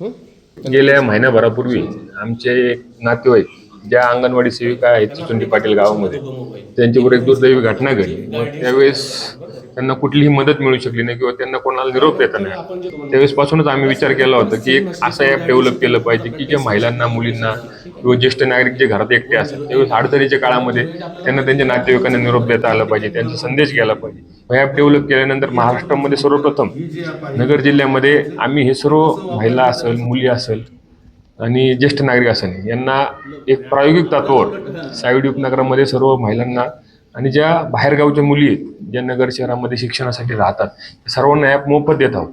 गेल्या महिन्याभरापूर्वी आमचे एक नातेवाईक ज्या अंगणवाडी सेविका आहेत चुंडी पाटील गावामध्ये त्यांच्यावर एक दुर्दैवी घटना घडली. मग त्यावेळेस त्यांना कुठलीही मदत मिळू शकली नाही किंवा त्यांना कोणाला निरोप देता नाही त्यावेळेस पासूनच आम्ही विचार केला होता की एक असं ॲप डेव्हलप केलं पाहिजे की जे महिलांना मुलींना किंवा ज्येष्ठ नागरिक जे घरात एकटे असतात त्यावेळेस अडचणीच्या काळामध्ये त्यांना त्यांच्या नातेवाईकांना निरोप देता आला पाहिजे त्यांचा संदेश गेला पाहिजे. ॲप डेव्हलप केल्यानंतर महाराष्ट्रामध्ये सर्वप्रथम नगर जिल्ह्यामध्ये आम्ही हे सर्व महिला असेल मुली असेल आणि ज्येष्ठ नागरिक असेल यांना एक प्रायोगिक तत्वावर साईड उपनगरामध्ये सर्व महिलांना आणि ज्या बाहेरगावच्या मुली आहेत ज्या नगर शहरामध्ये शिक्षणासाठी राहतात त्या सर्वांना ॲप मोफत देत आहोत.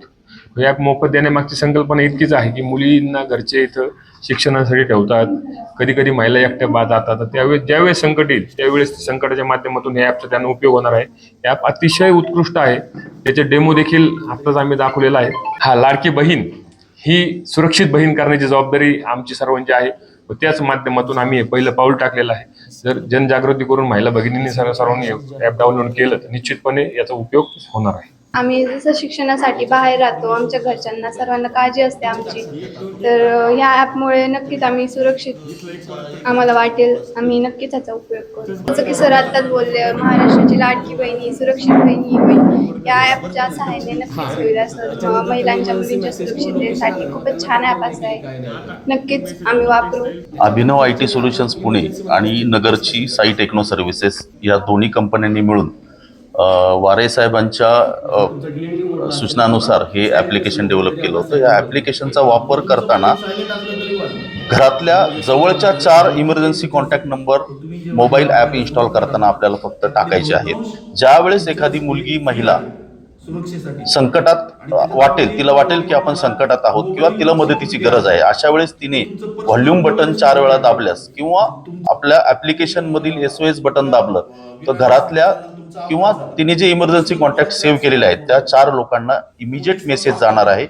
हे ॲप मोफत देण्यामागची संकल्पना इतकीच आहे की मुलींना घरचे इथं शिक्षणासाठी ठेवतात. कधी कधी महिला एकट्या बाद जातात. त्यावेळेस ज्यावेळेस संकट येईल त्यावेळेस संकटाच्या माध्यमातून या ॲपचा त्यांना उपयोग होणार आहे. हे ॲप अतिशय उत्कृष्ट आहे. त्याचे डेमो देखील आत्ताच आम्ही दाखवलेला आहे. हा लाडकी बहीण ही सुरक्षित बहीण करण्याची जबाबदारी आमची सर्वांची आहे. व त्याच माध्यमातून आम्ही हे पहिलं पाऊल टाकलेलं आहे. जर जनजागृती करून महिला भगिनींनी सर्व सर्वांनी ॲप डाउनलोड केलं तर निश्चितपणे याचा उपयोग होणार आहे. आम्ही जसं शिक्षणासाठी बाहेर राहतो आमच्या घरच्यांना सर्वांना काळजी असते आमची. तर ह्या ॲपमुळे नक्कीच आम्ही सुरक्षित आम्हाला वाटेल. आम्ही नक्कीच ह्याचा उपयोग करू. जसं की सर आत्ताच बोलले महाराष्ट्राची लाडकी बहिणी सुरक्षित बहिणी होईल या ॲपच्या सहाय्याने नक्कीच होईल असं महिलांच्या मुलींच्या सुरक्षिततेसाठी खूपच छान ॲप असं आहे. नक्कीच आम्ही वापरू. Abhinav I T solutions Pune आणि नगरची साई टेक्नो सर्व्हिसेस या दोन्ही कंपन्यांनी मिळून वारे साहेबांच्या सूचनानुसार हे ॲप्लिकेशन डेव्हलप केलं होतं. या ॲप्लिकेशनचा वापर करताना घरातल्या जवळच्या चार emergency contact number mobile app install करताना आपल्याला फक्त टाकायचे आहेत. ज्यावेळेस एखादी मुलगी महिला संकटात वाटेल तिला वाटेल की आपण संकटात आहोत किंवा तिला मदतीची गरज आहे. अशा वेळेस तिने व्हॉल्यूम बटन चार वेळा दाबल्यास किंवा आपल्या ऍप्लिकेशन मधील एस ओ एस बटन दाबलं तर घरातल्या किंवा तिने जे इमर्जन्सी कॉन्टॅक्ट सेव्ह केलेले आहेत त्या चार लोकांना इमिजिएट मेसेज जाणार आहे.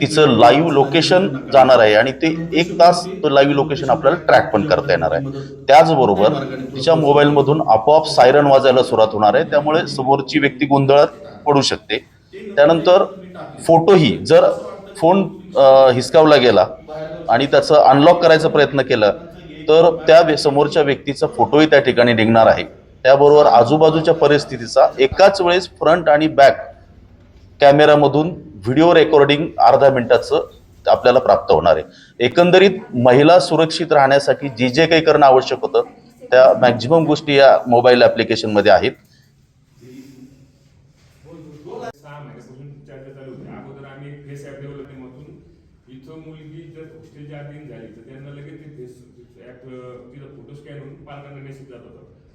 तिचं लाईव्ह लोकेशन जाणार आहे? आणि ते एक तास तो लाईव्ह लोकेशन आपल्याला ट्रॅक पण करता येणार आहे. त्याचबरोबर तिच्या मोबाईलमधून आपोआप सायरन वाजायला सुरुवात होणार आहे. त्यामुळे समोरची व्यक्ती गोंधळात पडू शकते. त्यानंतर फोटोही जर फोन हिसकावला गेला आणि त्याचं अनलॉक करायचा प्रयत्न केला तर त्या समोरच्या व्यक्तीचा फोटोही त्या ठिकाणी निघणार आहे. त्याबरोबर आजूबाजूच्या परिस्थितीचा एकाच वेळेस फ्रंट आणि बॅक कॅमेरामधून व्हिडिओ रेकॉर्डिंग अर्धा मिनिटाचं आपल्याला प्राप्त होणार आहे. एकंदरीत महिला सुरक्षित राहण्यासाठी जे जे काही करणं आवश्यक होतं त्या मॅक्झिमम गोष्टी या मोबाईल ॲप्लिकेशनमध्ये आहेत. सहा महिन्यापासून चर्चा चालू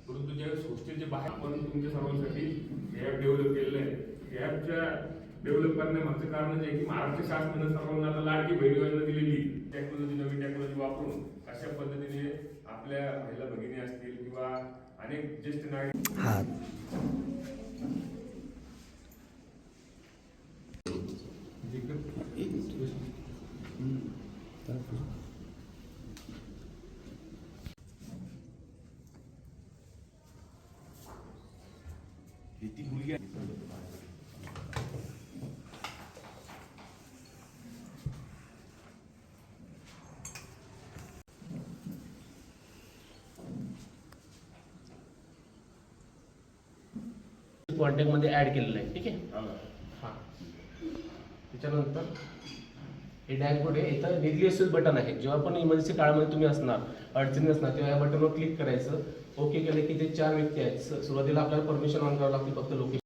परंतु ज्यावेळेस हॉस्टेलच्या बाहेर आपण तुमच्या सर्वांसाठी हे ॲप डेव्हलप केलेलं आहे या ॲपच्या डेव्हलप करण्यामागचं कारण आहे की महाराष्ट्र शासनानं सर्वांना आता लाडकी बहिणी योजना दिलेली टेक्नॉलॉजी नवीन टेक्नॉलॉजी वापरून अशा पद्धतीने आपल्या महिला भगिनी असतील किंवा अनेक ज्येष्ठ नागरिक कॉन्टॅक्टमध्ये ॲड केलेलं आहे ठीक आहे? हां. त्याच्यानंतर हे डॅशबोर्ड आहे. इथं असेल बटन आहे. जेव्हा पण इमर्जन्सी काळामध्ये तुम्ही असणार अडचणी असणार तेव्हा या बटनवर क्लिक करायचं. ओके केलं की ते चार व्यक्ती आहेत. सुरुवातीला आपल्याला परमिशन ऑन करावं लागते फक्त लोकेशन